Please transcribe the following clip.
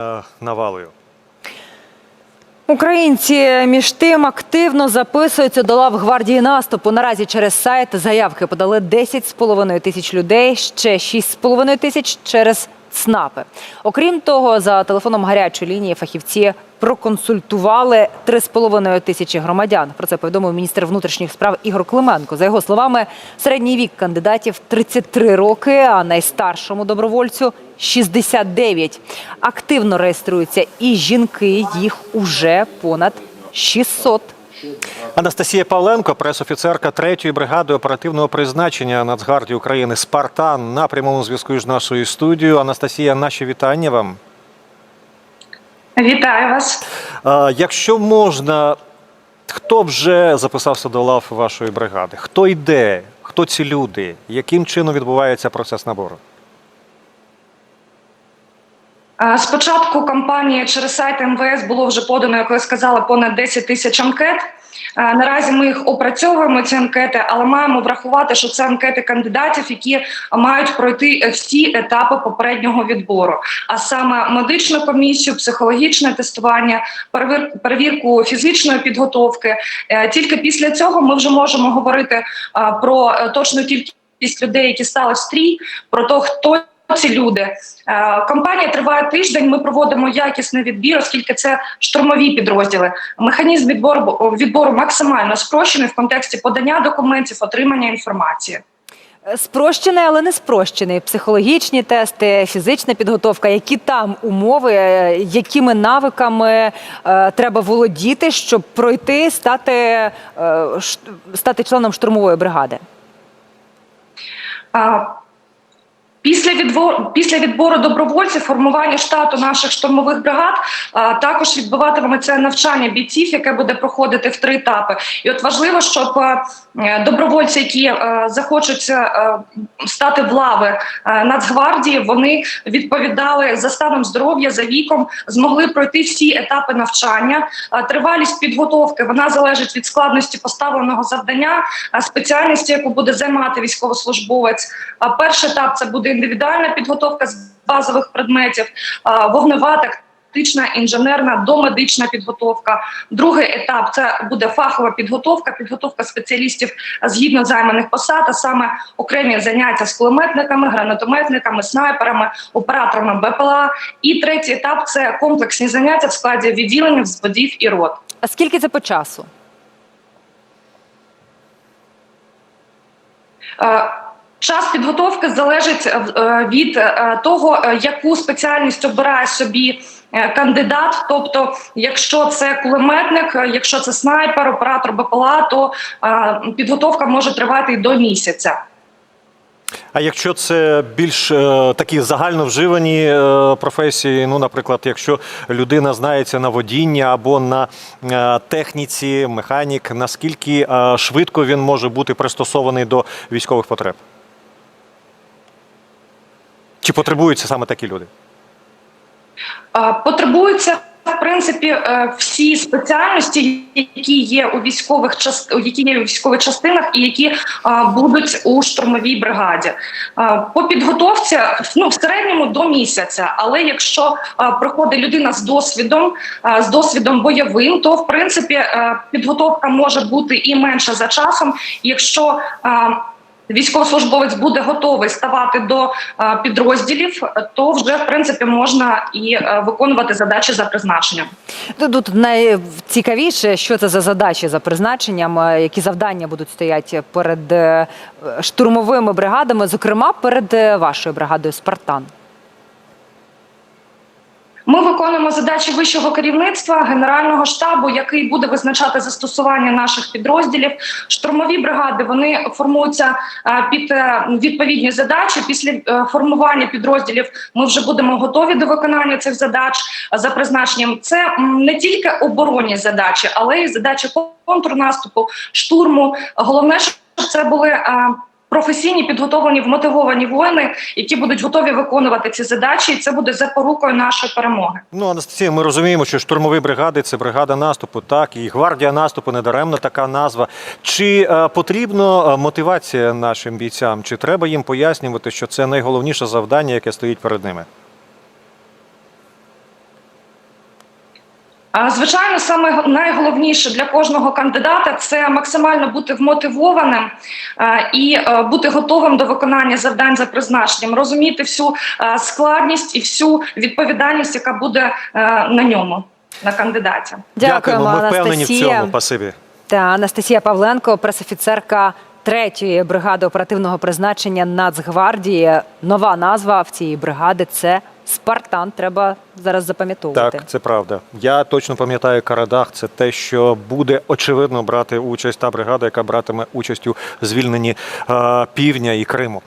е, навалою. Українці між тим активно записуються до лав гвардії наступу. Наразі через сайт заявки подали 10,5 тисяч людей, ще 6,5 тисяч через ЦНАПи. Окрім того, за телефоном гарячої лінії фахівці проконсультували 3,5 тисячі громадян. Про це повідомив міністр внутрішніх справ Ігор Клименко. За його словами, середній вік кандидатів 33 роки, а найстаршому добровольцю 69. Активно реєструються і жінки, їх уже понад 600. Анастасія Павленко, пресофіцерка 3-ї бригади оперативного призначення Нацгвардії України Спартан на прямому зв'язку з нашою студією. Анастасія, наші вітання вам. Вітаю вас. Якщо можна, хто вже записався до лав вашої бригади? Хто йде? Хто ці люди? Яким чином відбувається процес набору? Спочатку кампанії через сайт МВС було вже подано, як ви сказали, понад 10 тисяч анкет. Наразі ми їх опрацьовуємо ці анкети, але маємо врахувати, що це анкети кандидатів, які мають пройти всі етапи попереднього відбору, а саме медичну комісію, психологічне тестування, перевірку фізичної підготовки. Е, Тільки після цього ми вже можемо говорити про е, точну кількість людей, які стали в стрій, про те, хто ці люди. Е, Кампанія триває тиждень. Ми проводимо якісний відбір, оскільки це штурмові підрозділи. Механізм відбору відбору максимально спрощений в контексті подання документів, отримання інформації. Спрощений, але не спрощений. Психологічні тести, фізична підготовка. Які там умови, е, якими навиками е, треба володіти, щоб пройти, стати, е, ш- стати членом штурмової бригади? А, Після відбору, після відбору добровольців, формування штату наших штурмових бригад а, також відбуватиметься навчання бійців, яке буде проходити в три етапи. І от важливо, щоб а, е, добровольці, які а, захочуть а, стати в лави а, Нацгвардії, вони відповідали за станом здоров'я, за віком, змогли пройти всі етапи навчання. А, Тривалість підготовки вона залежить від складності поставленого завдання, а, спеціальності, яку буде займати військовослужбовець. А перший етап це буде індивідуальна підготовка з базових предметів, вогнева тактична, інженерна, домедична підготовка. Другий етап це буде фахова підготовка, підготовка спеціалістів згідно займаних посад, а саме окремі заняття з кулеметниками, гранатометниками, снайперами, операторами БПЛА. І третій етап це комплексні заняття в складі відділення, взводів і рот. А скільки це по часу? Час підготовки залежить е, е, від е, того, яку спеціальність обирає собі кандидат. Тобто, якщо це кулеметник, якщо це снайпер, оператор БПЛА, то підготовка може тривати і до місяця. А якщо це більш е, такі загальновживані е, професії, ну, наприклад, якщо людина знається на водіння або на е, техніці, механік, наскільки е, швидко він може бути пристосований до військових потреб? Чи потребуються саме такі люди? Потребуються в принципі е, всі спеціальності, які є у військових част... які є у військових частинах, і які е, будуть у штурмовій бригаді. Е, По підготовці ну в середньому до місяця. Але якщо приходить людина з досвідом, з досвідом бойовим, то в принципі підготовка може бути і менша за часом, якщо Військовослужбовець буде готовий ставати до е, підрозділів, то вже в принципі можна і е, виконувати задачі за призначенням. Тут найцікавіше, що це за задачі за призначенням, е, які завдання будуть стояти перед штурмовими бригадами, зокрема перед вашою бригадою Спартан. Ми виконуємо задачі вищого керівництва генерального штабу, який буде визначати застосування наших підрозділів. Штурмові бригади вони формуються е, під е, відповідні задачі. Після е, формування підрозділів ми вже будемо готові до виконання цих задач за призначенням. Це не тільки оборонні задачі, але й задачі контрнаступу, штурму. Головне, щоб це були. Професійні підготовлені вмотивовані воїни, які будуть готові виконувати ці задачі, і це буде запорукою нашої перемоги. Ну, Анастасія, ми розуміємо, що штурмові бригади це бригада наступу, так, і гвардія наступу недаремно така назва. Чи е, потрібна е, мотивація нашим бійцям? Чи треба їм пояснювати, що це найголовніше завдання, яке стоїть перед ними? Звичайно, саме найголовніше для кожного кандидата це максимально бути вмотивованим і е, бути готовим до виконання завдань за призначенням, розуміти всю е, складність і всю відповідальність, яка буде е, на ньому, на кандидаті. Дякуємо, Ми впевнені в цьому. Спасибі. Та Анастасія Павленко, пресофіцерка третьої бригади оперативного призначення Нацгвардії. Нова назва в цієї бригади це Спартан. Треба зараз запам'ятовувати. Так, це правда. Я точно пам'ятаю Карадах. Це те, що буде очевидно брати участь та бригада, яка братиме участь у звільненні е, півдня і Криму.